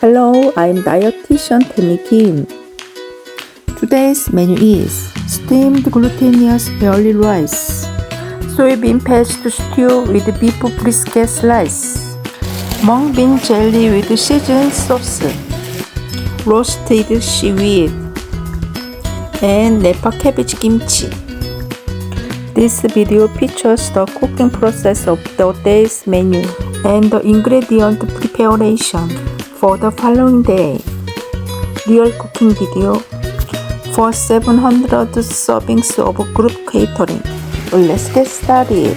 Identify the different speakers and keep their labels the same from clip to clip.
Speaker 1: Hello, I'm dietitian Tammy Kim. Today's menu is steamed glutinous barley rice, soybean paste stew with beef brisket slice, mung bean jelly with seasoned sauce, roasted seaweed, and Napa cabbage kimchi. This video features the cooking process of the day's menu and the ingredient preparation for the following day. Real cooking video for 700 servings of group catering. Let's get started.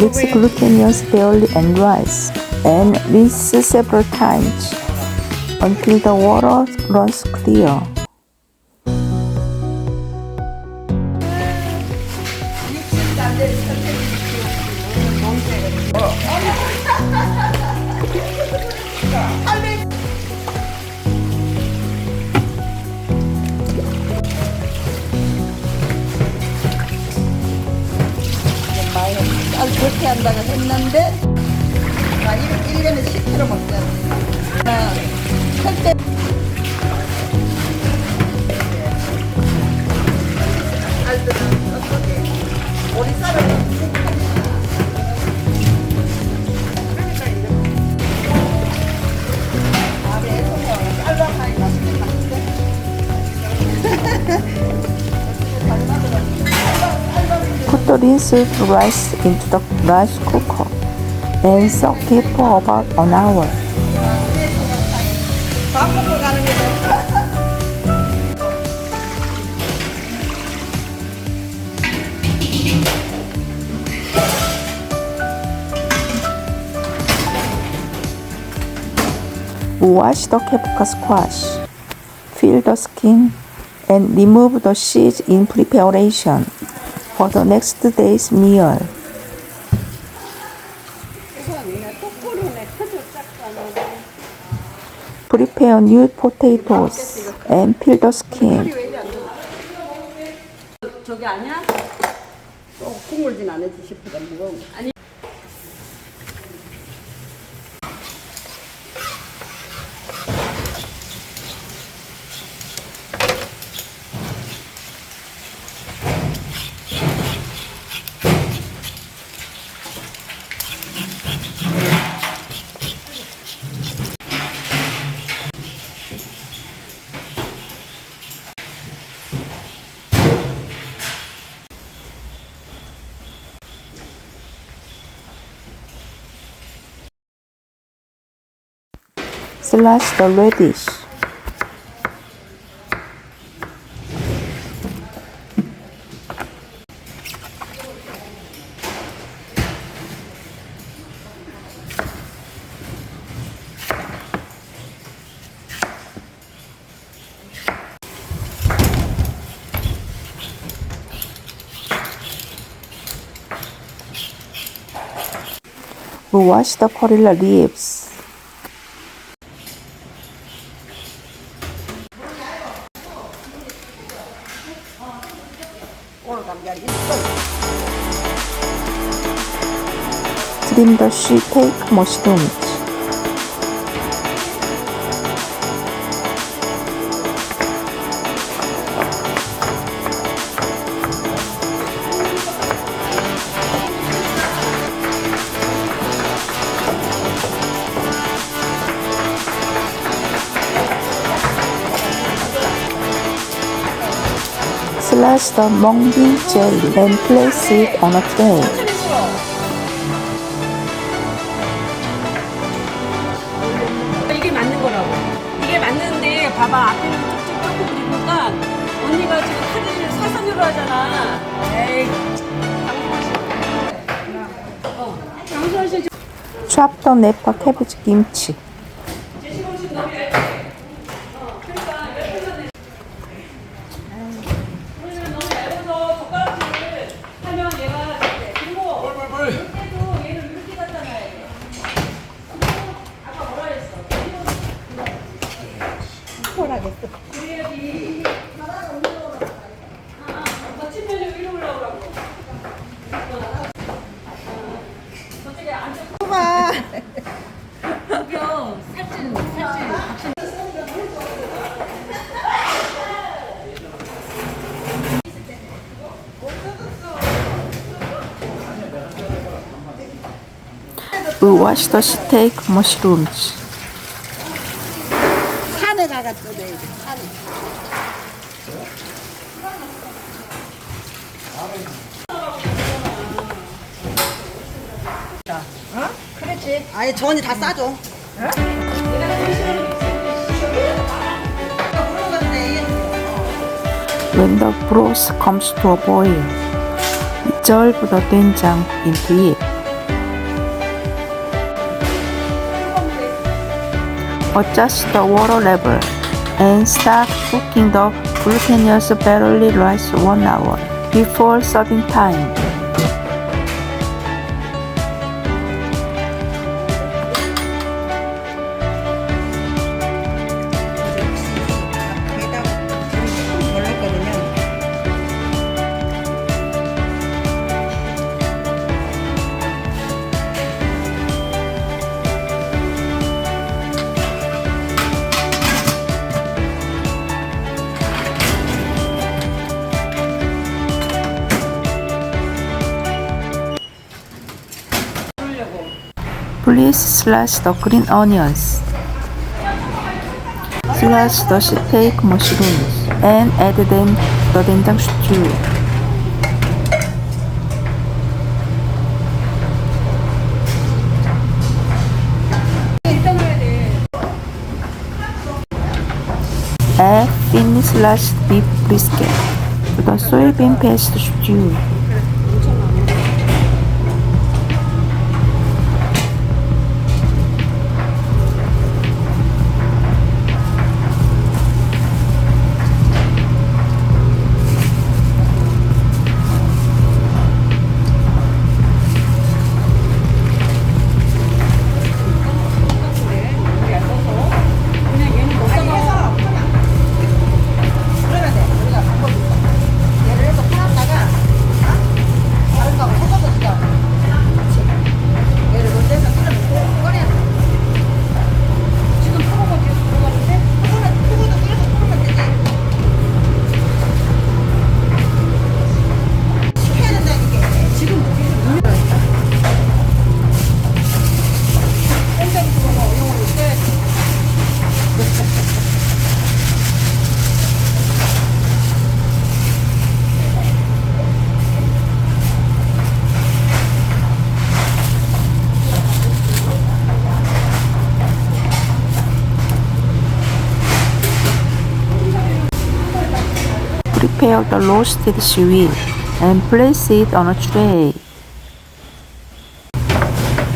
Speaker 1: Mix glutinous barley and rice and rinse several times until the water runs clear.
Speaker 2: 아, 그렇게 한다고 했는데, 나 1, 년에 10kg 먹자. 나, 할때
Speaker 1: Put bean soup rice into the rice cooker. and soak it for about an hour. Wash the kabocha squash, peel the skin, and remove the seeds in preparation. For the next day's meal. Prepare new potatoes and peel the skin.
Speaker 2: 저기 아니야? 또 국물진 않을지 싶어가 무거워. 아니.
Speaker 1: Slice the radish. Wash the perilla leaves. Trim the shiitake mushrooms. slash the mung jelly and place it on a tray.
Speaker 3: 추합던 네파 캐비지
Speaker 2: 김치.
Speaker 1: We wash the steak mushrooms.
Speaker 2: 산에 가가 뜯어야 돼. 산에.
Speaker 4: 아니 저 언니 다 싸줘.
Speaker 1: When the broth comes to a boil, dissolve the 된장 into it. Adjust the water level and start cooking the glutinous barley rice one hour before serving time. Please slash the green onions. Slash the steak mushrooms and add them to the 된장 stew. Add thinly sliced beef brisket to the soybean paste stew. Prepare the roasted seaweed and place it on a tray.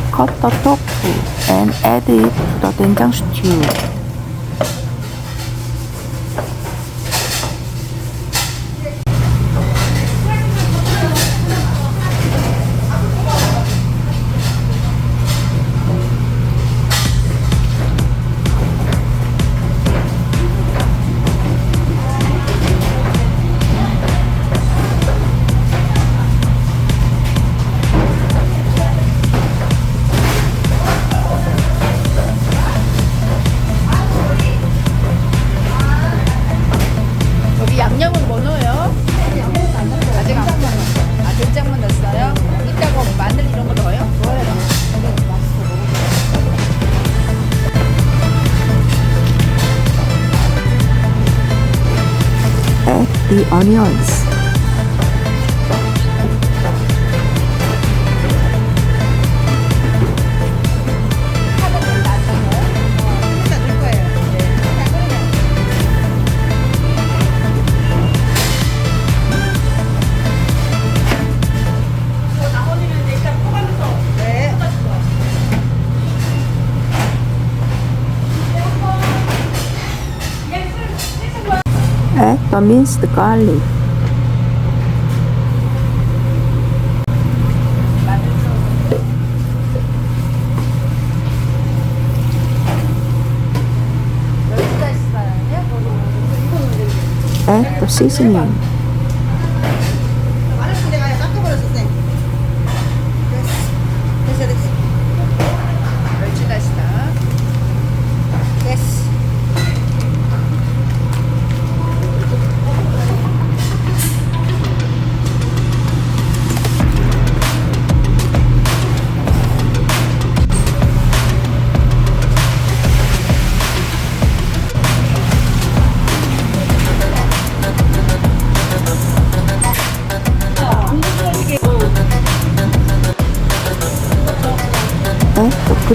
Speaker 1: Cut the tofu and add it to the 된장 stew. Onions. means the garlic. Eh, the seasoning.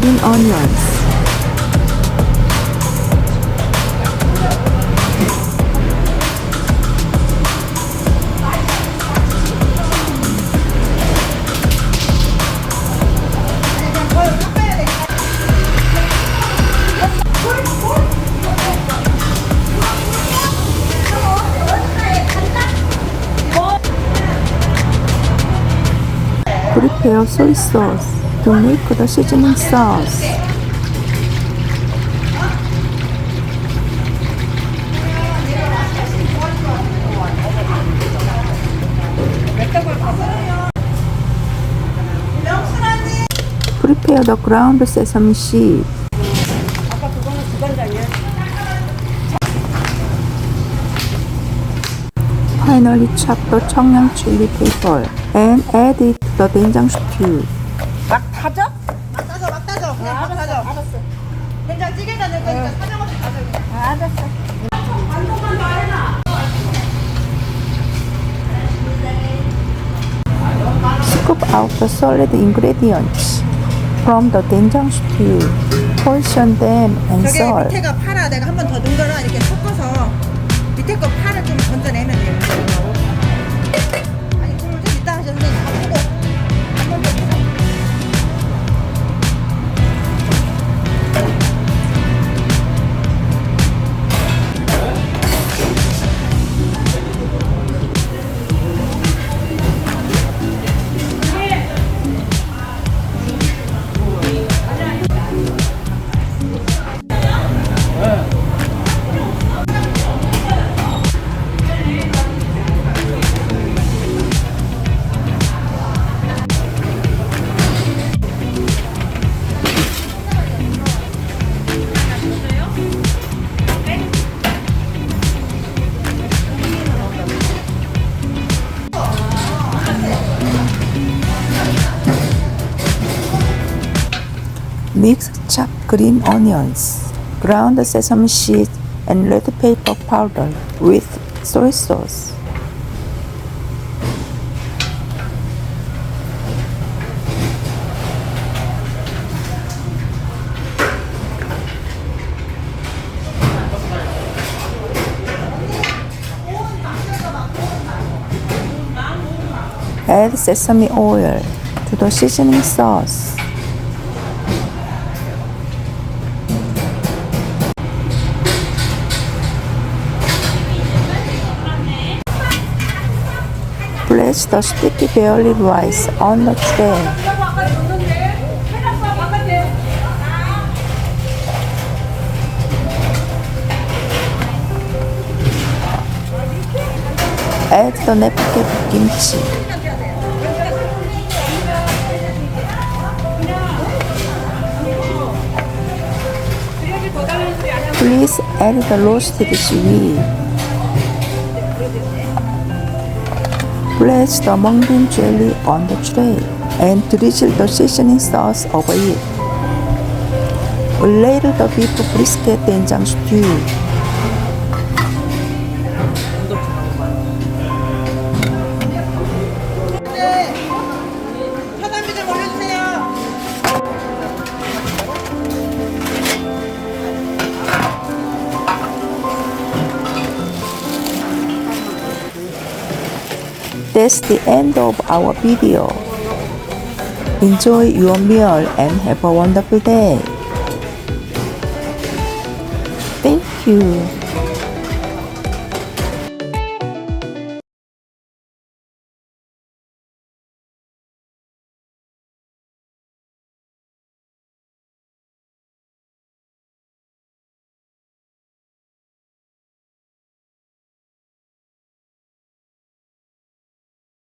Speaker 1: Green onions. Prepare soy sauce to make the seasoning sauce. Prepare the ground sesame seed. Finally chop the 청양 chili pepper and add it to the 된장 stew.
Speaker 2: 막 타져?
Speaker 4: 막 따져 막 따져. 그냥 막 따져. 알았어 된장 찌개다 넣을 거니까 사정없이 따져 그냥.
Speaker 1: Scoop out the solid ingredients from the 된장 stew. Portion them and
Speaker 4: 저게
Speaker 1: serve.
Speaker 4: 밑에가 파라 내가 한 번 더 넣은 거라 이렇게 섞어서 밑에 거 파를 좀 건져내면
Speaker 1: Mix chopped green onions, ground sesame seeds, and red pepper powder with soy sauce. Add sesame oil to the seasoning sauce. Place the sticky barley rice on the tray. Add the napkin kimchi. Please add the roasted seaweed. Place the mung bean jelly on the tray and drizzle the seasoning sauce over it. Later the beef brisket 된장 stew. That's the end of our video. Enjoy your meal and have a wonderful day. Thank you.